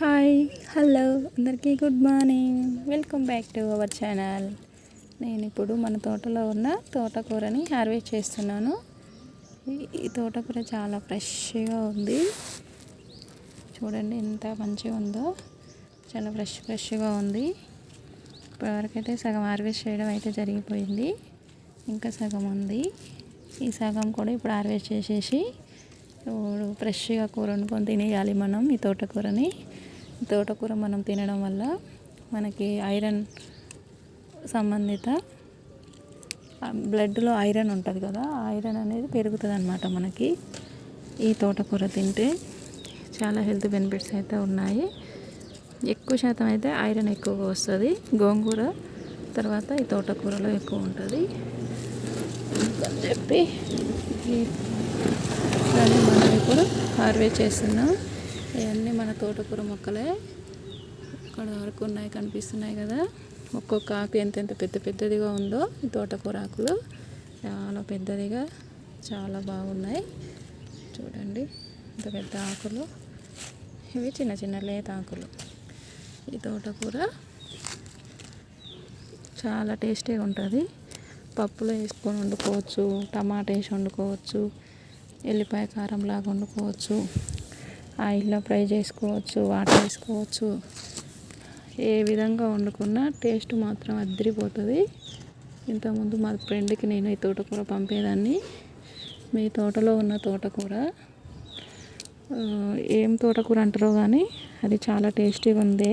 Hi hello అందరికీ good morning. Welcome back to our channel. నేను ఇప్పుడు మన తోటలో ఉన్న తోటకూరని హార్వెస్ట్ చేస్తున్నాను. ఈ- తోటకూర చాలా ఫ్రెష్గా ఉంది. చూడండి ఎంత మంచిగా ఉందో. చాలా ఫ్రెష్ ఫ్రెష్గా ఉంది. ఇప్పటివరకైతే సగం హార్వెస్ట్ చేయడం అయితే జరిగిపోయింది. ఇంకా సగం ఉంది. ఈ సగం కూడా ఇప్పుడు హార్వెస్ట్ చేసేసి ఫ్రెష్గా కూర వండుకొని తినేయాలి మనం ఈ తోటకూరని. తోటకూర మనం తినడం వల్ల మనకి ఐరన్ సంబంధిత బ్లడ్లో ఐరన్ ఉంటుంది కదా ఐరన్ అనేది పెరుగుతుంది అనమాట మనకి. ఈ తోటకూర తింటే చాలా హెల్త్ బెనిఫిట్స్ అయితే ఉన్నాయి. ఎక్కువ శాతం అయితే ఐరన్ ఎక్కువగా వస్తుంది. గోంగూర తర్వాత ఈ తోటకూరలో ఎక్కువ ఉంటుంది. అని చెప్పి ఈ దాన్ని మనం ఇప్పుడు హార్వెస్ట్ చేస్తున్నాం. ఇవన్నీ మన తోటకూర మొక్కలే. ఇక్కడ వరకు ఉన్నాయి కనిపిస్తున్నాయి కదా. ఒక్కొక్క ఆకు ఎంతెంత పెద్ద పెద్దదిగా ఉందో ఈ తోటకూర ఆకులు. చాలా పెద్దదిగా చాలా బాగున్నాయి. చూడండి ఇంత పెద్ద ఆకులు. ఇవి చిన్న చిన్న లేత ఆకులు. ఈ తోటకూర చాలా టేస్టీగా ఉంటుంది. పప్పులో వేసుకొని వండుకోవచ్చు టమాటా వేసి వండుకోవచ్చు ఎల్లిపాయ కారం లాగా వండుకోవచ్చు. ఆయిల్లో ఫ్రై చేసుకోవచ్చు వాటర్ వేసుకోవచ్చు. ఏ విధంగా వండుకున్నా టేస్ట్ మాత్రం అద్దరిపోతుంది ఇంతకుముందు మా ఫ్రెండ్కి నేను ఈ తోటకూర పంపేదాన్ని. మీ తోటలో ఉన్న తోటకూర. ఏం తోటకూర అంటారో కానీ అది చాలా టేస్టీగా ఉంది.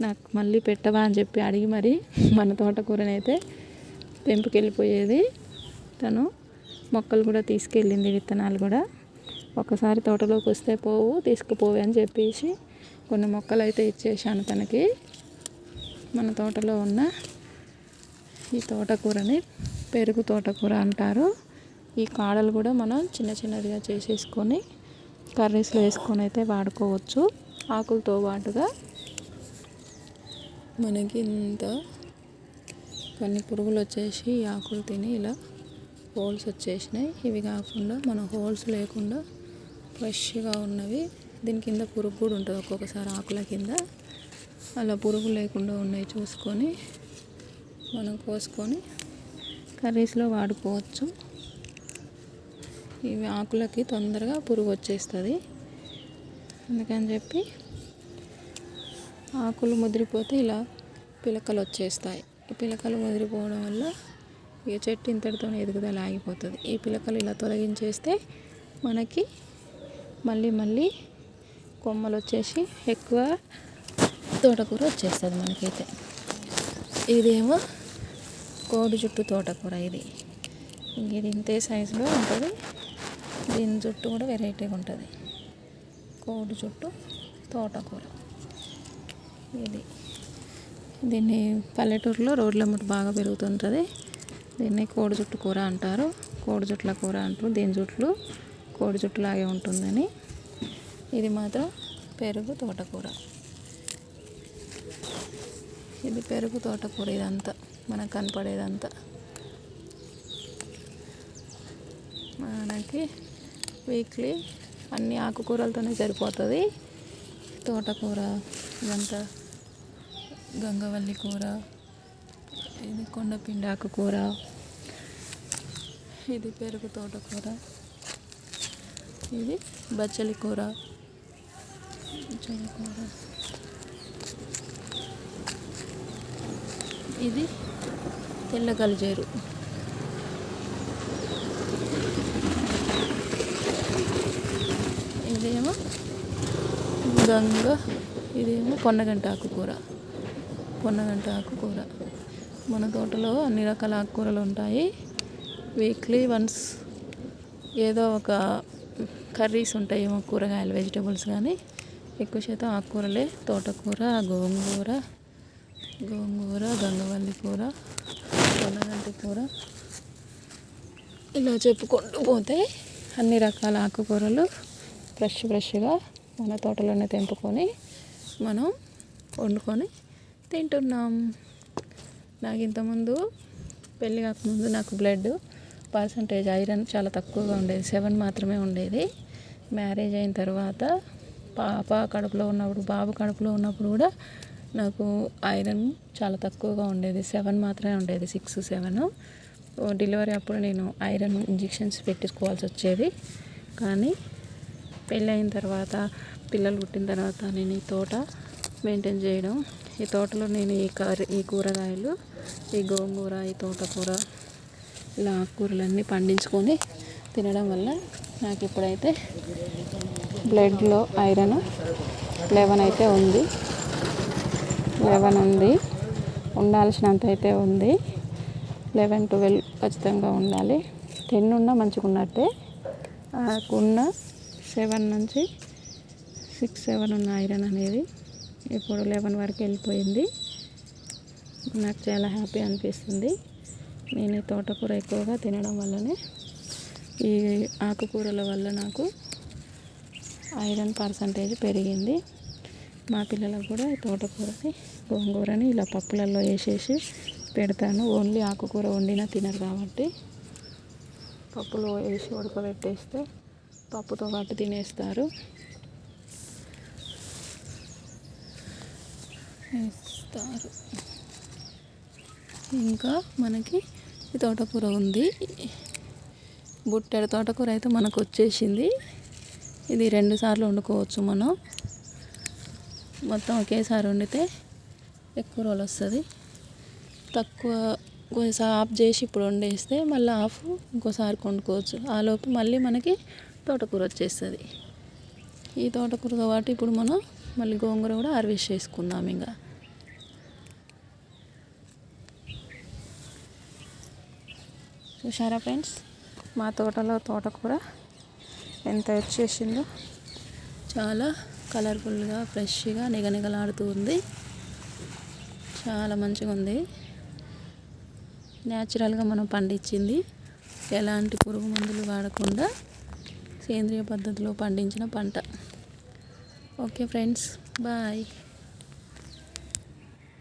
నాకు మళ్ళీ పెట్టవా అని చెప్పి అడిగి మరి మన తోటకూరనైతే తెంపుకెళ్ళిపోయేది తను మొక్కలు కూడా తీసుకెళ్ళింది విత్తనాలు కూడా. ఒకసారి తోటలోకి వస్తే పోవు తీసుకుపోవు అని చెప్పేసి కొన్ని మొక్కలు అయితే ఇచ్చేసాను తనకి. మన తోటలో ఉన్న ఈ తోటకూరని పెరుగు తోటకూర అంటారు. ఈ కాడలు కూడా మనం చిన్న చిన్నదిగా చేసేసుకొని కర్రీస్లో వేసుకొని అయితే వాడుకోవచ్చు. ఆకులతో పాటుగా మనకి ఇంత కొన్ని పురుగులు వచ్చేసి ఈ ఆకులు తిని ఇలా హోల్స్ వచ్చేసినాయి. ఇవి కాకుండా మన హోల్స్ లేకుండా ఫ్రెష్గా ఉన్నవి. దీని కింద పురుగు కూడా ఉంటుంది. ఒక్కొక్కసారి ఆకుల కింద. అలా పురుగు లేకుండా ఉన్నాయి చూసుకొని మనం కోసుకొని కర్రీస్లో వాడుకోవచ్చు. ఇవి ఆకులకి తొందరగా పురుగు వచ్చేస్తుంది. అందుకని చెప్పి ఆకులు ముదిరిపోతే ఇలా పిలకలు వచ్చేస్తాయి. ఈ పిలకలు ముదిరిపోవడం వల్ల ఇక చెట్టు ఇంతటితో ఎదుగుదల ఆగిపోతుంది. ఈ పిలకలు ఇలా తొలగించేస్తే మనకి మళ్ళీ మళ్ళీ కొమ్మలు వచ్చేసి ఎక్కువ తోటకూర వచ్చేస్తుంది మనకైతే. ఇదేమో కోడి జుట్టు తోటకూర ఇది. ఇది ఇంతే సైజులో ఉంటుంది. దీని జుట్టు కూడా వెరైటీగా ఉంటుంది. కోడి జుట్టు తోటకూర ఇది. దీన్ని పల్లెటూరులో రోడ్ల ముట్టు బాగా పెరుగుతుంటుంది. దీన్ని కోడి జుట్టు కూర అంటారు. కోడి జుట్ల కూర అంటారు. దీని జుట్లు కోడి జుట్టులాగే ఉంటుందని. ఇది మాత్రం పెరుగు తోటకూర. ఇది పెరుగు తోటకూర ఇదంతా మనకు కనపడేదంతా. మనకి వీక్లీ అన్ని ఆకుకూరలతోనే సరిపోతుంది. తోటకూర ఇదంతా గంగవల్లి కూర ఇది కొండపిండి ఆకుకూర. ఇది పెరుగు తోటకూర. ఇది బచ్చలి కూర. బచ్చలి కూర. ఇది తెల్ల గలిజేరు ఇదేమో గంగ ఇదేమో పొన్నగంట ఆకుకూర. పొన్నగంట ఆకుకూర. మన తోటలో అన్ని రకాల ఆకుకూరలు ఉంటాయి. వీక్లీ వన్స్ ఏదో ఒక కర్రీస్ ఉంటాయి ఏమో కూరగాయలు వెజిటబుల్స్ కానీ. ఎక్కువ శాతం ఆకుకూరలే. తోటకూర గోంగూర గోంగూర గంగవల్లి కూర పొన్నగంటి కూర. ఇలా చెప్పుకుంటూ పోతే అన్ని రకాల ఆకుకూరలు ఫ్రెష్ ఫ్రెష్గా మన తోటలోనే తెంపుకొని మనం వండుకొని తింటున్నాం. నాకు ఇంతకుముందు పెళ్ళి కాకముందు నాకు బ్లడ్ పర్సంటేజ్ ఐరన్ చాలా తక్కువగా ఉండేది. సెవెన్ మాత్రమే ఉండేది. మ్యారేజ్ అయిన తర్వాత పాప కడుపులో ఉన్నప్పుడు బాబు కడుపులో ఉన్నప్పుడు కూడా నాకు ఐరన్ చాలా తక్కువగా ఉండేది. సెవెన్ మాత్రమే ఉండేది సిక్స్ సెవెన్. డెలివరీ అప్పుడు నేను ఐరన్ ఇంజెక్షన్స్ పెట్టించుకోవాల్సి వచ్చేది. కానీ పెళ్ళయిన తర్వాత పిల్లలు పుట్టిన తర్వాత నేను ఈ తోట మెయింటైన్ చేయడం ఈ తోటలో నేను ఈ కర్రీ ఈ కూరగాయలు ఈ గోంగూర ఈ తోటకూర ఇలా ఆకుకూరలన్నీ పండించుకొని తినడం వల్ల నాకు ఇప్పుడైతే బ్లడ్లో ఐరన్ లెవెన్ అయితే ఉంది. లెవెన్ ఉంది. ఉండాల్సినంత అయితే ఉంది. లెవెన్ ట్వెల్వ్ ఖచ్చితంగా ఉండాలి. టెన్ ఉన్నా మంచిగా ఉన్నట్టే ఉన్న సెవెన్ నుంచి సిక్స్ సెవెన్ ఉన్న ఐరన్ అనేది ఇప్పుడు లెవెన్ వరకు వెళ్ళిపోయింది. నాకు చాలా హ్యాపీ అనిపిస్తుంది. నేను తోటకూర ఎక్కువగా తినడం వల్లనే ఈ ఆకుకూరల వల్ల నాకు ఐరన్ పర్సంటేజ్ పెరిగింది. మా పిల్లలకు కూడా ఈ తోటకూరని గోంగూరని ఇలా పప్పులలో వేసేసి పెడతాను. ఓన్లీ ఆకుకూర వండినా తినరు కాబట్టి. పప్పులో వేసి ఉడకబెట్టేస్తే పప్పుతో పాటు తినేస్తారు. వేస్తారు. ఇంకా మనకి తోటకూర ఉంది. బుట్టెడ తోటకూర అయితే మనకు వచ్చేసింది ఇది రెండు సార్లు వండుకోవచ్చు మనం. మొత్తం ఒకేసారి వండితే ఎక్కువ రోజులు వస్తుంది. తక్కువ కొంచెం ఆఫ్ చేసి ఇప్పుడు వండేస్తే మళ్ళీ ఆఫ్ ఇంకోసారి వండుకోవచ్చు ఆలోపు మళ్ళీ మనకి తోటకూర వచ్చేస్తుంది. ఈ తోటకూరతో పాటు ఇప్పుడు మనం మళ్ళీ గోంగూర కూడా హార్వెస్ట్ చేసుకుందాం ఇంకా చూసారా ఫ్రెండ్స్? మా తోటలో తోటకూర ఎంత వచ్చేసిందో చాలా కలర్ఫుల్గా ఫ్రెష్గా నిగనిగలాడుతూ ఉంది. చాలా మంచిగా ఉంది. న్యాచురల్గా మనం పండించింది. ఎలాంటి పురుగు మందులు వాడకుండా సేంద్రియ పద్ధతిలో పండించిన పంట. Okay friends bye.